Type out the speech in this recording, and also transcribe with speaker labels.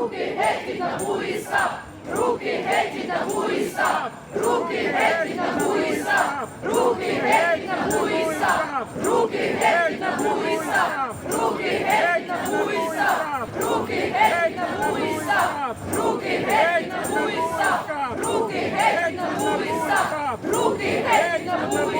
Speaker 1: руки геть від набу і став, руки геть від набу і став, руки геть від набу і став, руки геть від набу і став, руки геть від набу руки геть від набу руки геть від набу руки геть від набу руки геть від набу руки геть від набу